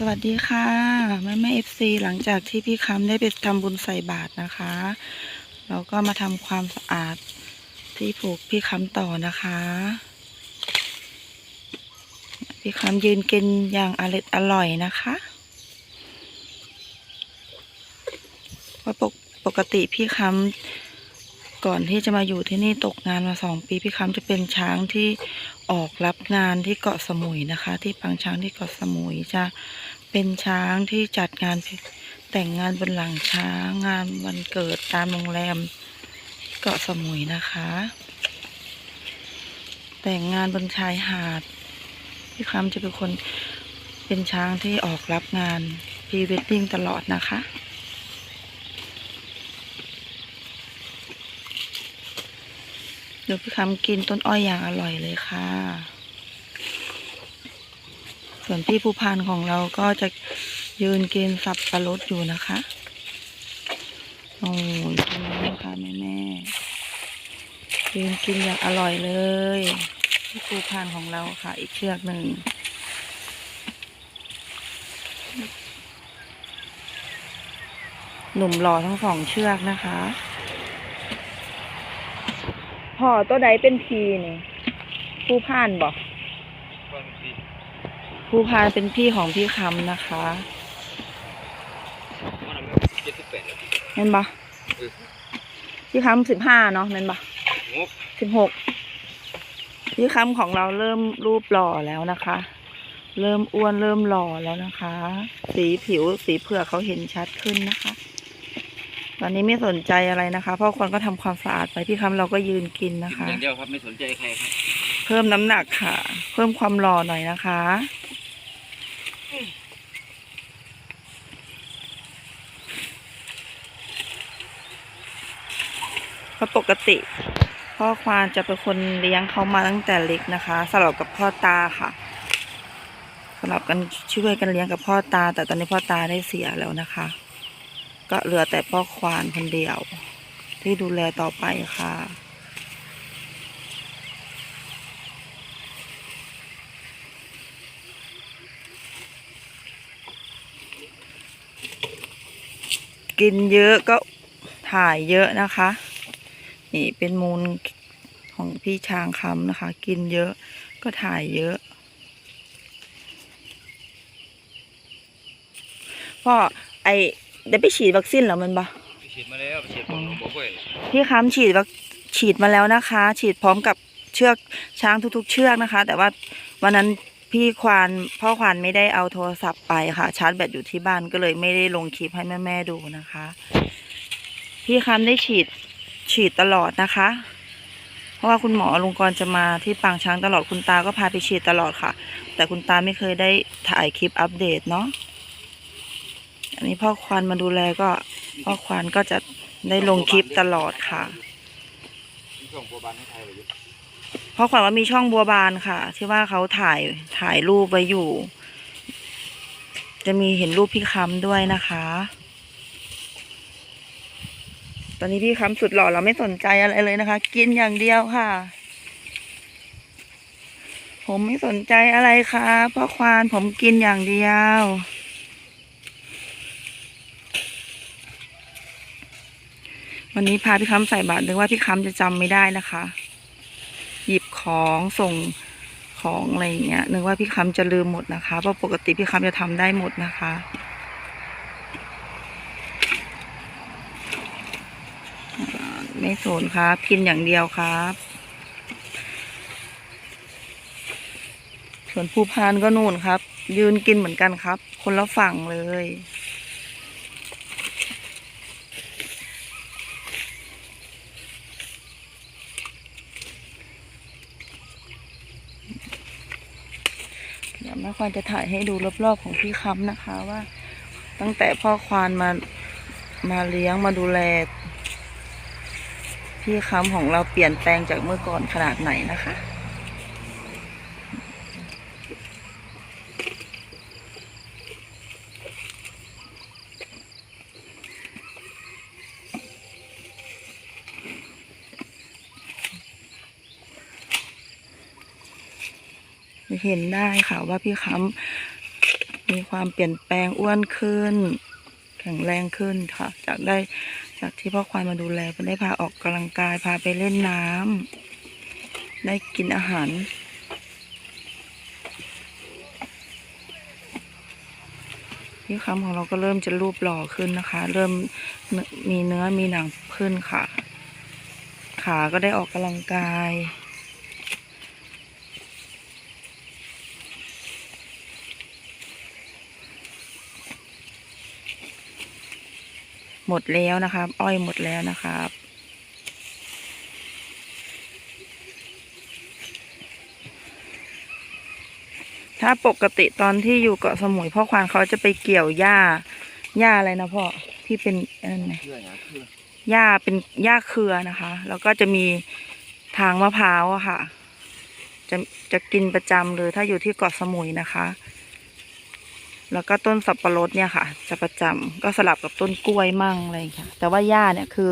สวัสดีค่ะแม่แม่เอฟซีหลังจากที่พี่คำได้ไปทำบุญใส่บาตรนะคะ เราก็มาทำความสะอาดที่ผูกพี่คำต่อนะคะ พี่คำยืนกินอย่างอร่อยอร่อยนะคะเพราะปกปกติพี่คำ ก่อนที่จะมาอยู่ที่นี่ตกงานมาสองปีพี่คำจะเป็นช้างที่ออกรับงานที่เกาะสมุยนะคะ ที่ปางช้างที่เกาะสมุยจะเป็นช้างที่จัดงานแต่งงานบนหลังช้างงานวันเกิดตามโรงแรมเกาะสมุยนะคะ แต่งงานบนชายหาดพี่คำจะเป็นคนเป็นช้างที่ออกรับงานพรีเวดดิ้งตลอดนะคะ เดี๋ยวพี่คำกินต้นอ้อยอย่างอร่อยเลยค่ะ ส่วนพี่ผู้พานของเราก็จะยืนกินสับปะรดอยู่นะคะโอ้ยนแล้วค่ะแม่แม่ยืนกินอย่างอร่อยเลยพี่ผู้พานของเราค่ะ อีกเชือกหนึ่งหนุ่มหล่อทั้งสองเชือกนะคะ พ่อตัวใดเป็นพีนี่ผู้พานบอกผู้พานเป็นพี่ของพี่คำนะคะมันเจ็ดสิบแปดนาทีเห็นปะพี่คำสิบห้าเนาะเห็นปะสิบหกพี่คำของเราเริ่มรูปหล่อแล้วนะคะ เริ่มอ้วนเริ่มหล่อแล้วนะคะ สีผิวสีเผือกเขาเห็นชัดขึ้นนะคะ ตอนนี้ไม่สนใจอะไรนะคะเพราะคนก็ทำความสะอาดไปพี่คำเราก็ยืนกินนะคะอย่างเดียวครับไม่สนใจใครครับเพิ่มน้ำหนักค่ะ เพิ่มความหล่อหน่อยนะคะเพราะปกติ พ่อควานจะเป็นคนเลี้ยงเขามาตั้งแต่เล็กนะคะสลับกับพ่อตาค่ะสลับกันช่วยกันเลี้ยงกับพ่อตา แต่ตอนนี้พ่อตาได้เสียแล้วนะคะ ก็เหลือแต่พ่อควานคนเดียว ที่ดูแลต่อไปค่ะ กินเยอะก็ถ่ายเยอะนะคะ นี่เป็นมูลของพี่ช้างคำนะคะ กินเยอะก็ถ่ายเยอะพ่อไอ ได้ไปฉีดวัคซีนแล้วมันปะไปฉีดมาแล้วไปฉีดของหลวงปู่กล้วยพี่ค้ำฉีดวัคฉีดมาแล้วนะคะ ฉีดพร้อมกับเชือกช้างทุกๆ เชือกนะคะ แต่ว่าวันนั้นพี่ควานพ่อควานไม่ได้เอาโทรศัพท์ไปค่ะ ชาร์จแบตอยู่ที่บ้านก็เลยไม่ได้ลงคลิปให้แม่ๆดูนะคะ พี่ค้ำได้ฉีดฉีดตลอดนะคะ เพราะว่าคุณหมอลุงกรจะมาที่ปางช้างตลอดคุณตาก็พาไปฉีดตลอดค่ะ แต่คุณตาไม่เคยได้ถ่ายคลิปอัปเดตเนาะ อันนี้พ่อควานมาดูแลก็พ่อควานก็จะได้ลงคลิปตลอดค่ะมีช่องบัวานให้ไทยไว้อยู่เพราะว่ามีช่องบัวบานค่ะ ที่ว่าเขาถ่ายถ่ายรูปไว้อยู่ จะมีเห็นรูปพี่ค้ำด้วยนะคะ ตอนนี้พี่ค้ำสุดหล่อเราไม่สนใจอะไรเลยนะคะ กินอย่างเดียวค่ะ ผมไม่สนใจอะไรค่ะเพราะควานผมกินอย่างเดียว วันนี้พาพี่ค้ำใส่บาตรนึกว่าพี่ค้ำจะจำไม่ได้นะคะ หยิบของส่งของอะไรอย่างเงี้ยนึกว่าพี่คำจะลืมหมดนะคะเพราะปกติพี่คำจะทำได้หมดนะคะไม่สนครับ กินอย่างเดียวครับส่วนผู้พานก็นู่นครับ ยืนกินเหมือนกันครับ คนละฝั่งเลย เดี๋ยวแม่ ควานจะถ่ายให้ดูรอบๆของพี่คำนะคะว่า ตั้งแต่พ่อควานมามาเลี้ยงมาดูแล พี่คำของเราเปลี่ยนแปลงจากเมื่อก่อนขนาดไหนนะคะ เห็นได้ค่ะว่าพี่ค้ำมีความเปลี่ยนแปลงอ้วนขึ้น แข็งแรงขึ้นค่ะ จากได้จากที่พ่อควายมาดูแลได้พาออกกำลังกายพาไปเล่นน้ำได้กินอาหารพี่ค้ำของเราก็เริ่มจะรูปหล่อขึ้นนะคะ เริ่มมีเนื้อมีหนังขึ้นค่ะ ขาก็ได้ออกกำลังกาย หมดแล้วนะครับ อ้อยหมดแล้วนะครับ ถ้าปกติตอนที่อยู่เกาะสมุยพ่อควานเขาจะไปเกี่ยวหญ้าหญ้าอะไรนะพ่อที่เป็นนั่นไงเชื่อนะหญ้าเป็นหญ้าเครือนะคะ แล้วก็จะมีทางมะพร้าวอะค่ะ จะจะกินประจำเลยถ้าอยู่ที่เกาะสมุยนะคะ แล้วก็ต้นสับปะรดเนี่ยค่ะ จะประจำก็สลับกับต้นกล้วยมั่งอะไรอย่างเงี้ยแต่ว่าหญ้าเนี่ยคือ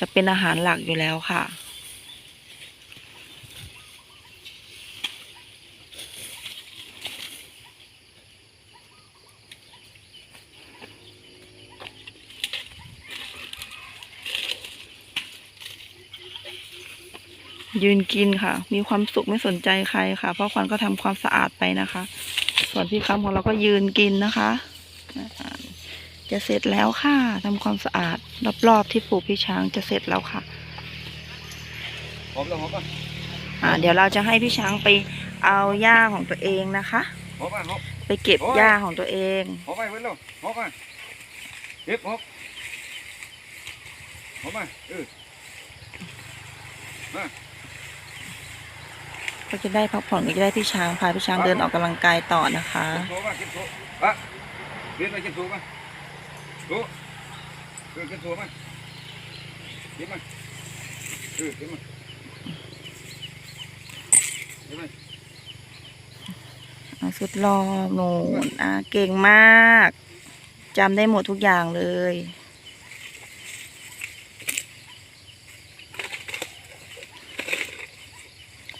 จะเป็นอาหารหลักอยู่แล้วค่ะ ยืนกินค่ะ มีความสุขไม่สนใจใครค่ะ เพราะควันก็ทำความสะอาดไปนะคะ ส่วนพี่คำของเราก็ยืนกินนะคะอ่าจะเสร็จแล้วค่ะทำความสะอาดรอบๆที่ปลูกพี่ช้างจะเสร็จแล้วค่ะหอมแล้วหอมป่ะอ่า เดี๋ยวเราจะให้พี่ช้างไปเอาหญ้าของตัวเองนะคะหอมป่ะหอมไปเก็บหญ้าของตัวเองหอมไปเว้ยลูกหอมป่ะเก็บหอมหอมป่ะเออมา ก็จะได้พักผ่อนก็จะได้พี่ช้างพาพี่ช้างเดินออกกำลังกายต่อนะคะกินโซ่ป่ะกินโซ่ป่ะเรียนไปกินโซ่ป่ะโซ่เออกินโซ่ป่ะกินมาเออกินมากินมาอะสุดรอหนูอะเก่งมากจำได้หมดทุกอย่างเลย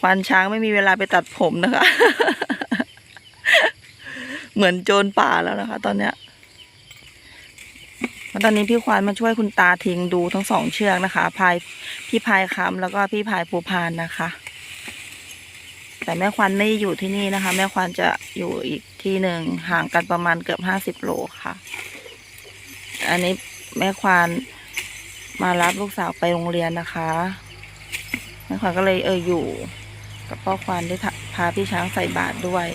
ควานช้างไม่มีเวลาไปตัดผมนะคะ เหมือนโจรป่าแล้วนะคะ ตอนเนี้ยตอนนี้พี่ควานมาช่วยคุณตาทิ้งดูทั้งสองเชือกนะคะ พายพี่พายคำแล้วก็พี่พายภูพานนะคะ แต่แม่ควานไม่อยู่ที่นี่นะคะ แม่ควานจะอยู่อีกที่หนึ่งห่างกันประมาณเกือบห้าสิบโลค่ะ อันนี้แม่ควานมารับลูกสาวไปโรงเรียนนะคะแม่ควานก็เลยเอออยู่ กับพ่อควานได้พาพี่ช้างใส่บาตรด้วย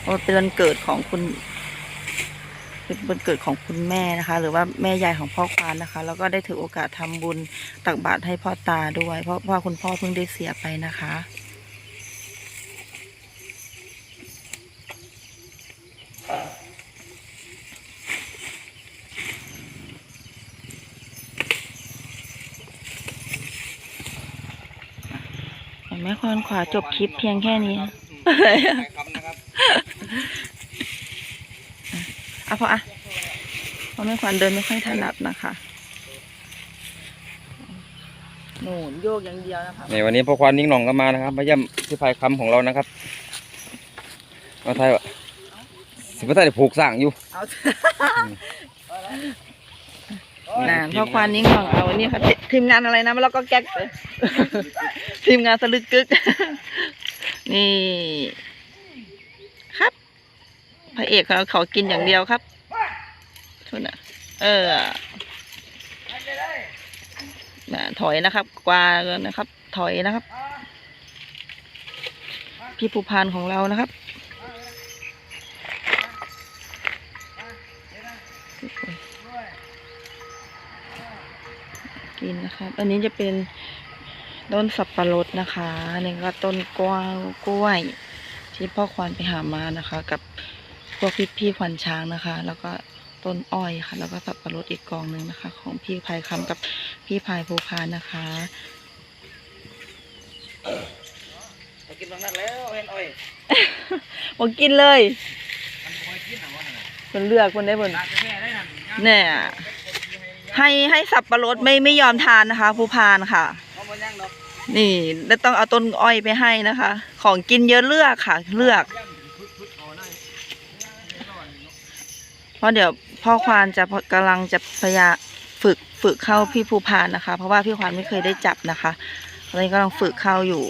เพราะว่าเป็นวันเกิดของคุณ เป็นวันเกิดของคุณแม่นะคะ หรือว่าแม่ยายของพ่อควานนะคะ แล้วก็ได้ถือโอกาสทำบุญตักบาตรให้พ่อตาด้วย เพราะว่าคุณพ่อเพิ่งได้เสียไปนะคะ แม่ควานขวาจบคลิปเพียงแค่นี้ใส่คำนะครับอะพออะเพราะแม่ควานเดินไม่ค่อยถนัดนะคะหนูนโยกอย่างเดียวนะคะในวันนี้พ่อควานนิ่งหน่องก็มานะครับมาเยี่ยมที่พายคำของเรานะครับมาไทยวะสิบไทยได้ผูกสร้างอยู่เอานานพ่อควานนิ่งของเรานี่ค่ะทีทีมงานอะไรนะแล้วก็แก๊กเลย ทีมงานสลึกกึก นี่ ครับพระเอกของเขาขอกินอย่างเดียวครับทุนอะ เออถอยนะครับ กวากันนะครับ ถอยนะครับ พี่ภูพานของเรานะครับกินนะครับ อันนี้จะเป็น ต้นสับปะรดนะคะอันนี้ก็ต้นกวางกล้วย ที่พ่อควานไปหามานะคะ กับพวกพี่พี่ควานช้างนะคะ แล้วก็ต้นอ้อยค่ะ แล้วก็สับปะรดอีกกองหนึ่งนะคะ ของพี่พายคำกับพี่พายภูพานนะคะกินตรงนั้นแล้วเห็นอ้อยบอกกินเลยมันคอยกินนะวันนั้นคนเลือกคนได้บนตากแค่ได้นั่นเนี่ยให้ให้สับปะรดไม่ไม่ยอมทานนะคะภูพานค่ะ นี่แล้วต้องเอาต้นอ้อยไปให้นะคะ ของกินเยอะเลือกค่ะ เลือก เพราะเดี๋ยวพ่อควานจะกำลังจะพยายามฝึกฝึกเข้าพี่ภูพานนะคะ เพราะว่าพี่ควานไม่เคยได้จับนะคะตอนนี้กำลังฝึกเข้าอยู่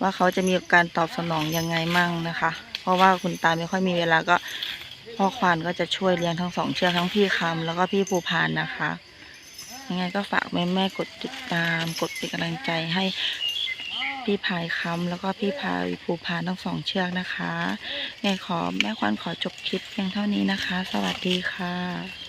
ว่าเขาจะมีการตอบสนองยังไงมั่งนะคะ เพราะว่าคุณตาไม่ค่อยมีเวลาก็พ่อควานก็จะช่วยเลี้ยงทั้งสองเชือกทั้งพี่คำแล้วก็พี่ภูพานนะคะ ยังไงก็ฝากแม่แม่ๆกดติดตาม กดเป็นกำลังใจให้พี่พายคำแล้วก็พี่พายภูพานทั้งสองเชือกนะคะไงขอแม่ควันขอจบคลิปเพียงเท่านี้นะคะ สวัสดีค่ะ